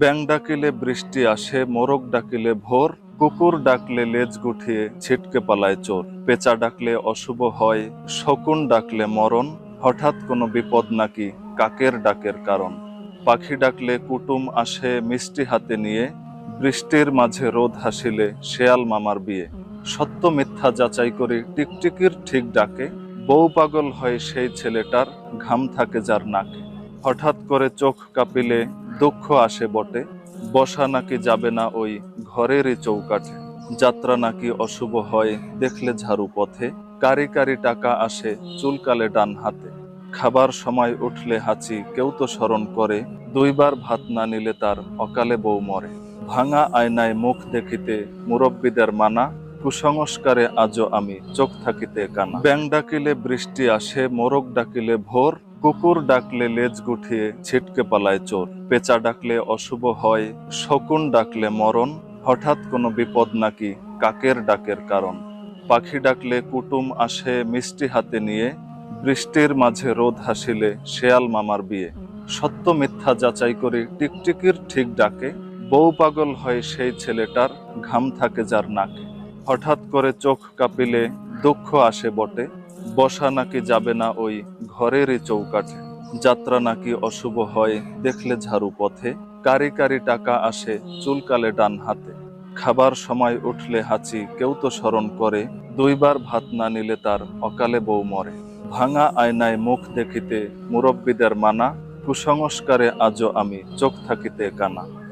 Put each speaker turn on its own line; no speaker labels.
ব্যাং ডাকিলে বৃষ্টি আসে, মোরগ ডাকিলে ভোর, কুকুর ডাকলে লেজ গুঠিয়ে ছিটকে পালায় চোর। পেঁচা ডাকলে অশুভ হয়, শকুন ডাকলে মরণ, হঠাৎ কোনো বিপদ নাকি কাকের ডাকের কারণ। পাখি ডাকলে কুটুম আসে মিষ্টি হাতে নিয়ে, বৃষ্টির মাঝে রোদ হাসিলে শেয়াল মামার বিয়ে। সত্য মিথ্যা যাচাই করে টিকটিকির ঠিক ডাকে, বউ পাগল হয় সেই ছেলেটার, ঘাম থাকে যার নাকে। হঠাৎ করে চোখ কাঁপিলে দুঃখ আসে বটে। বসা নাকি যাবে না ওই ঘরেরই চৌকাঠে। যাত্রা নাকি অশুভ হয় দেখলে ঝাড়ু পথে। কারি কারি টাকা আসে চুলকালে ডান হাতে। খাবার সময় উঠলে হাঁচি কেউ তো স্মরণ করে। দুইবার ভাত না নিলে তার অকালে বউ মরে। ভাঙা আয়নায় মুখ দেখিতে মুরব্বীদের মানা, কুসংস্কারে আজও আমি চোখ থাকিতে কানা। ব্যাং ডাকিলে বৃষ্টি আসে, মোরগ ডাকিলে ভোর কুকুর ডাকলে লেজ গুঠিয়ে ছিটকে পালায় চোর। পেঁচা ডাকলে অশুভ হয়, শকুন ডাকলে মরণ। হঠাৎ কোনো বিপদ নাকি কাকের ডাকের কারণ। পাখি ডাকলে কুটুম আসে মিষ্টি হাতে নিয়ে। বৃষ্টির মাঝে রোদ হাসিলে শেয়াল মামার বিয়ে। সত্য মিথ্যা যাচাই করে টিকটিকির ঠিক ডাকে। বউ পাগল হয় সেই ছেলেটার, ঘাম থাকে যার নাকে। হঠাৎ করে চোখ কাঁপিলে দুঃখ আসে বটে। বসা নাকি যাবে না ওই ঘরেরই চৌকাঠে? যাত্রা নাকি অশুভ হয়, দেখলে ঝাড়ু পথে। কারি কারি টাকা আসে চুলকালে ডান হাতে। খাবার সময় উঠলে হাঁচি, কেউ তো স্মরণ করে। দুইবার ভাত না নিলে তার অকালে বউ মরে। ভাঙা আয়নায় মুখ দেখিতে মুরব্বীদের মানা, কুসংস্কারে আজও আমি চোখ থাকিতে কানা।